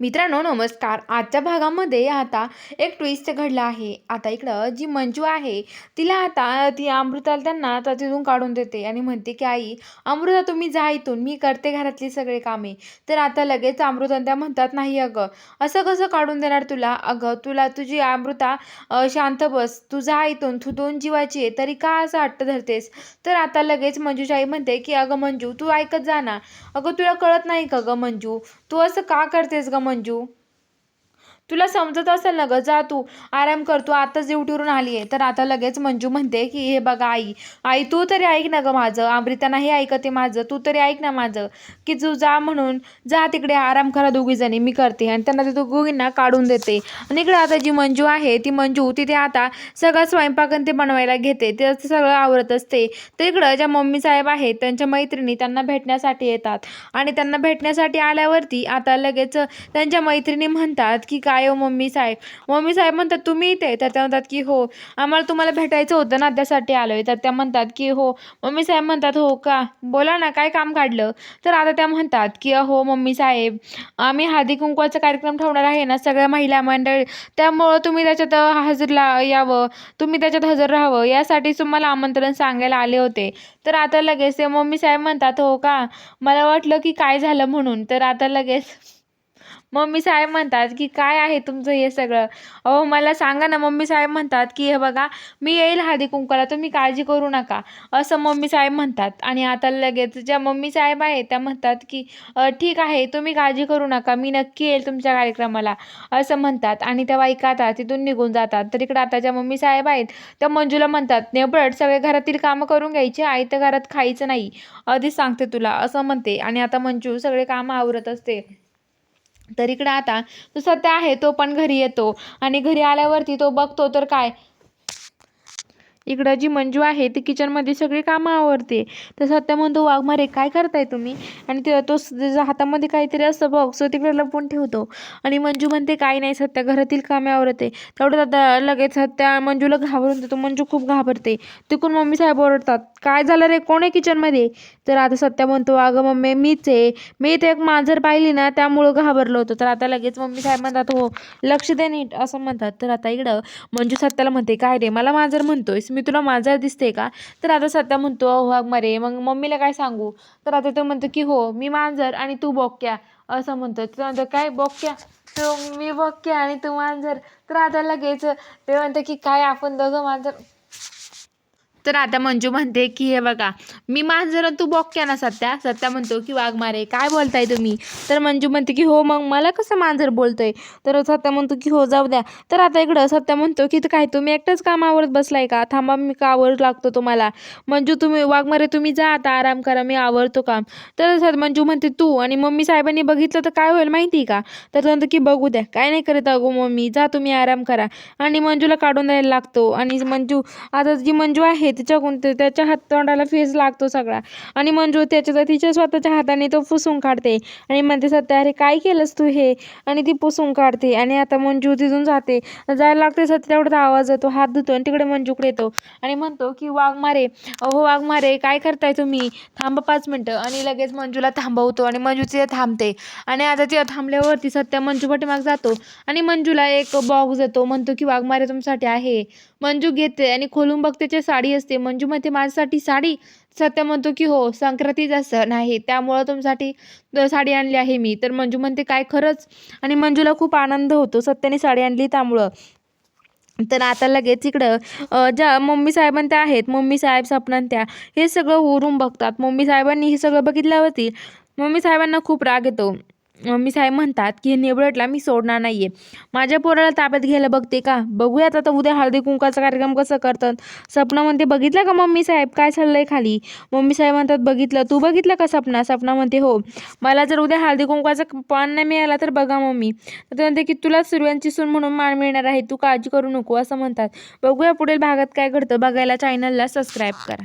मित्रांनो नमस्कार. आजच्या भागामध्ये आता एक ट्विस्ट घडला आहे. आता इकडं जी मंजू आहे तिला आता ती अमृताला त्यांना तिथून काढून देते आणि म्हणते की आई अमृता तुम्ही जा इथून. मी करते घरातली सगळे कामे. तर आता लगेच अमृता त्या म्हणतात नाही अगं. असं कसं काढून देणार तुला? अगं तुला तुझी अमृता शांत बस. तू जा इथून. तू दोन जीवाची आहे तरी का असं हट्ट धरतेस? तर आता लगेच मंजूची आई म्हणते की अगं मंजू तू ऐकत जा ना. अगं तुला कळत नाही का गं मंजू? तू असं का करतेस गं मंजू तुला समजत असेल ना ग जा तू आराम कर तू आताच ड्युटीवरून आली आहे. तर आता लगेच मंजू म्हणते की हे बघा आई आई तू तरी ऐक ना ग माझं अमृता नाही ऐकते माझं तू तरी ऐक ना माझं की तू जा म्हणून जा तिकडे आराम करा दोघी जणी मी करते. आणि त्यांना ते दोघींना काढून देते. आणि इकडे आता जी मंजू आहे ती मंजू तिथे आता सगळं स्वयंपाक ते बनवायला घेते. ते सगळं आवरत असते. तर इकडं ज्या मम्मी साहेब आहेत त्यांच्या मैत्रिणी त्यांना भेटण्यासाठी येतात. आणि त्यांना भेटण्यासाठी आल्यावरती आता लगेच त्यांच्या मैत्रिणी म्हणतात की काय हो मम्मी साहेब. मम्मी साहेब म्हणतात तुम्ही इथे तर त्या म्हणतात की हो. आम्हाला तुम्हाला भेटायचं होतं ना त्यासाठी आलो आहे तर त्या म्हणतात की हो. मम्मी साहेब म्हणतात हो का? बोला ना काय काम काढलं? तर आता त्या म्हणतात की हो मम्मी साहेब आम्ही हळदी कुंकवाचा कार्यक्रम ठेवणार आहे ना सगळ्या महिला मंडळ. त्यामुळं तुम्ही त्याच्यात हजर ला यावं. तुम्ही त्याच्यात हजर राहावं. यासाठी तुम्हाला आमंत्रण सांगायला आले होते. तर आता लगेच ते मम्मी साहेब म्हणतात हो का? मला वाटलं की काय झालं म्हणून. तर आता लगेच मम्मी साहेब म्हणतात की काय आहे तुमचं हे सगळं? अहो मला सांगा ना मम्मी साहेब म्हणतात की हे बघा मी येईल हळदी कुंकाला तुम्ही काळजी करू नका. असं मम्मी साहेब म्हणतात. आणि आता लगेच ज्या मम्मी साहेब आहेत त्या म्हणतात की ठीक आहे तुम्ही काळजी करू नका मी नक्की येईल तुमच्या कार्यक्रमाला. असं म्हणतात. आणि त्या बायका आता तिथून निघून जातात. तर इकडं आता ज्या मम्मी साहेब आहेत त्या मंजूला म्हणतात नेबळ सगळे घरातील कामं करून घ्यायची आई तर घरात खायचं नाही. आधीच सांगते तुला असं म्हणते. आणि आता मंजू सगळे कामं आवरत असते. तर इकडं आता तो सध्या आहे तो पण घरी येतो. आणि घरी आल्यावरती तो बघतो तर काय? इकडं जी मंजू आहे ती किचनमध्ये सगळी कामं आवरते. तर सत्य म्हणतो वाघमारे काय करताय तुम्ही? आणि ते तो त्याच्या हातामध्ये काहीतरी असतं बघ सो तिकडे लपवून ठेवतो. आणि मंजू म्हणते काही नाही सत्या घरातील कामे आवरते. तेवढं आता लगेच सत्या मंजूला घाबरून देतो मंजू खूप घाबरते. तिकडून मम्मी साहेब ओरडतात काय झालं रे? कोण आहे किचनमध्ये? तर आता सत्या म्हणतो अगं मम्मी मीच आहे. मी ते एक मांजर पाहिली ना त्यामुळं घाबरलो होतो. तर आता लगेच मम्मी साहेब म्हणतात हो लक्ष दे नीट असं म्हणतात. तर आता इकडं मंजू सत्याला म्हणते काय रे मला मांजर म्हणतोयस? मी तुला मांजर दिसते का? तर आता सध्या म्हणतो हो मरे. मग मम्मीला काय सांगू? तर आता तो म्हणतो की हो मी मांजर आणि तू बोक्या. असं म्हणतो. तर म्हणतो काय बोक्या? तो मी बोक्या आणि तू मांजर. तर आता लगेच ते म्हणतं की काय आपण दोघं मांजर तर आता मंजू म्हणते की हे बघा मी मांजर तू बोक्या ना सत्या. सत्या म्हणतो की वाघ मारे काय बोलताय तुम्ही? तर मंजू म्हणते की हो मग मला कसं मांजर बोलतोय? तर सत्या म्हणतो की हो जाऊ द्या. तर आता इकडं सत्या म्हणतो की काय तुम्ही एकटंच कामावरच बसलाय का? थांबा मी का आवर लागतो तुम्हाला? मंजू तुम्ही वाघमारे तुम्ही जा आता आराम करा मी आवरतो काम. तर सर मंजू म्हणते तू आणि मम्मी साहेबांनी बघितलं तर काय होईल माहिती का? तर म्हणतो की बघू द्या काय नाही करत अगो मम्मी जा तुम्ही आराम करा. आणि मंजूला काढून द्यायला लागतो. आणि मंजू आता जी मंजू आहे तिच्या कोणते त्याच्या हात तोंडाला फेस लागतो सगळा. आणि मंजू त्याच्या तिच्या स्वतःच्या हाताने तो पुसून काढते. आणि म्हणते सत्या अरे काय केलंस तू हे? आणि ती पुसून काढते. आणि आता मंजू तिथून जाते. जायला लागते सत्य तेवढा आवाज येतो हात धुतो आणि तिकडे मंजूकडे येतो. आणि म्हणतो की वाघ मारे अहो वाघ मारे काय करताय तुम्ही? थांबा पाच मिनटं. आणि लगेच मंजूला थांबवतो आणि मंजू तिथे थांबते. आणि आता ती थांबल्यावरती सत्या मंजू पाठीमाग जातो. आणि मंजूला एक बॉक्स देतो. म्हणतो की वाघ मारे तुमच्यासाठी आहे. मंजू घेते आणि खोलून बघते साडी असते. मंजू म्हणते माझ्यासाठी साडी. सत्य म्हणतो की हो संक्रांतीचा सण आहे. त्यामुळं तुमच्यासाठी साडी आणली आहे मी. तर मंजू म्हणते काय खरंच? आणि मंजूला खूप आनंद होतो. सत्याने साडी आणली त्यामुळं. तर आता लगेच इकडं ज्या मम्मी साहेबां त्या आहेत. मम्मी साहेब सपनान त्या हे सगळं उरून बघतात. मम्मी साहेबांनी हे सगळं बघितल्यावरती मम्मी साहेबांना खूप राग येतो. मम्मी साहेब म्हणतात की हे मी सोडणार नाही आहे माझ्या पोराला ताब्यात घ्यायला बघते का? बघूयात आता उद्या हळदी कुंकाचा कार्यक्रम कसं करतात. सपना म्हणते बघितलं का मम्मी साहेब? काय चाललंय खाली? मम्मी साहेब म्हणतात बघितलं. तू बघितलं का सपना? सपना म्हणते हो. मला जर उद्या हळदी कुंकाचा पान नाही मिळाला तर बघा मम्मी. तर ते म्हणते की तुला सुरव्यांची सून म्हणून मान मिळणार आहे. तू काळजी करू नको. असं म्हणतात. बघूया पुढील भागात काय घडतं. बघायला चॅनलला सबस्क्राईब करा.